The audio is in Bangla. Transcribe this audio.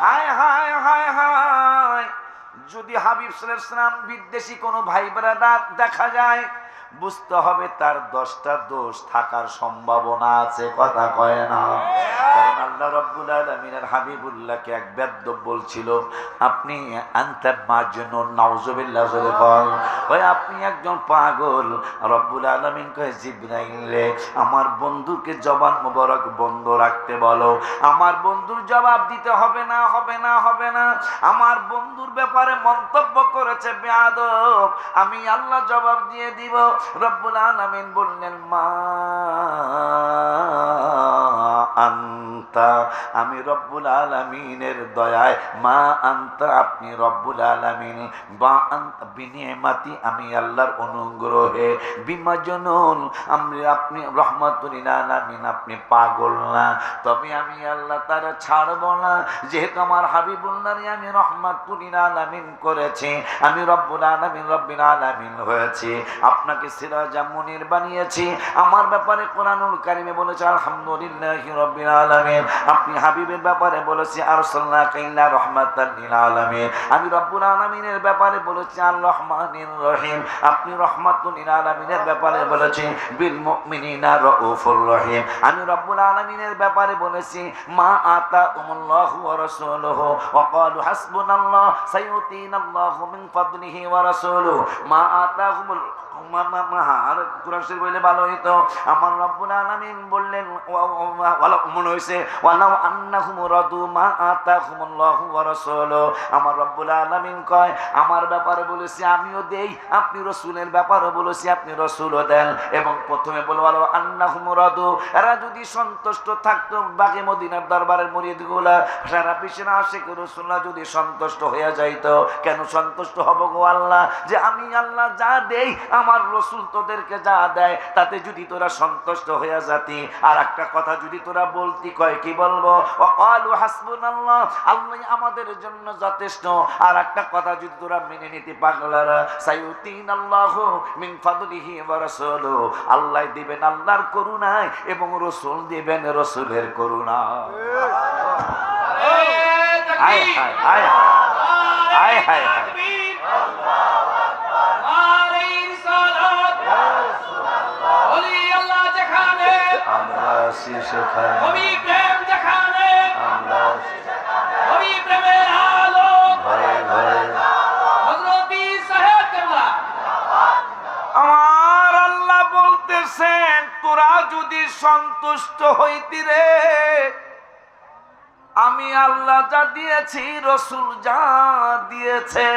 হায় হায় হায় হায়। যদি হাবিব সালাম বিদ্বেষী কোনো ভাই ব্রাদার দেখা যায় বুঝতে হবে তার দশটা দোষ থাকার সম্ভাবনা আছে, কথা কয় না। আল্লাহ রব্বুল আলমিনের হাবিবুল্লাহকে এক বেদ্য বলছিল, আপনি আনতে মাজন্য নাউজবিল্লাহ জোরে কল কয়। আপনি একজন পাগল। রব্বুল আলমিন কয়, জিব্রাইল আমার বন্ধুকে জবান মোবারক বন্ধ রাখতে বলো। আমার বন্ধুর জবাব দিতে হবে না হবে না হবে না। আমার বন্ধুর ব্যাপারে মন্তব্য করেছে বেয়াদব আমি আল্লাহ জবাব দিয়ে দিব। রব্বুল আলামিন বললেন মা আন্তা আমি রব্বুল আলামিনের দয়ায়, মা আন্তা, আপনি রব্বুল আলামিন। বা আন্তা বিনিয়মাতি, আমি আল্লাহর অনুগ্রহে বিমাজনুন। আমি, আপনি রহমাতুল আলামিন, আপনি পাগল না। তবে আমি আল্লাহ তারা ছাড়ব না। যেহেতু আমার হাবিবুল্লাহরে আমি রহমাতুল আলামিন করেছি। আমি রব্বুল আলামিন, রব্বিল আলামিন হয়েছি। আপনাকে সিরাজা মুনির বানিয়েছি আমার ব্যাপারে কোরআনুল কারিমে বলেছে, আলহামদুলিল্লাহ রব্বিল আলামিন। আপনি হাবিবের ব্যাপারে বলেছি লিল আমি রব্বুল আলামিনের ব্যাপারে বলেছি আর রহমানির রহিম। আপনি রহমাতুল লিল আলামিনের ব্যাপারে বলেছি, বিল রহিম। আমি রব্বুল আলামিনের ব্যাপারে বলেছি, মা আতা আর আমার রব্বুল আলামিন বললেন মনে হইছে। ওয়ালাউ আন্নাহুম রাদু মা আতাহুমুল্লাহু ওয়া রাসূলুহু। আমার রব্বুল আলামিন কয়, আমার ব্যাপারে বলেছি, আমিও দেই। আপনি রসুলের ব্যাপারে বলেছি, আপনি রসুলও দেন। এবং প্রথমে বলো ওয়ালাউ আন্নাহুম রাদু। এরা যদি সন্তুষ্ট থাকতো, বাকি মদিনার দরবারের মুরিদগুলা, সারা বিশ্বের আশেখ রসুল্লাহ যদি সন্তুষ্ট হয়ে যাইতো, কেন সন্তুষ্ট হব গো আল্লাহ? যে আমি আল্লাহ যা দেই, আমার রসুল তোদেরকে যা দেয়, তাতে যদি তোরা সন্তুষ্ট হয়ে যাতি আর একটা কথা যদি তোরা বলতি কয় কি বলব আল্লাহ আমাদের জন্য যথেষ্ট আর একটা কথা যদি তোরা মেনে নিতে আল্লাহ মিন আল্লাহ দিবেন আল্লাহর করুণায় এবং রসুল দিবেন রসুলের করুণা হায় হায় হায় হায় হায় হায় আমরা আছি সেখানে আমরা আল্লাহ বলতেছেন, তোরা যদি সন্তুষ্ট হইতি রে, আমি আল্লাহ যা দিয়েছি, রসুল যা দিয়েছে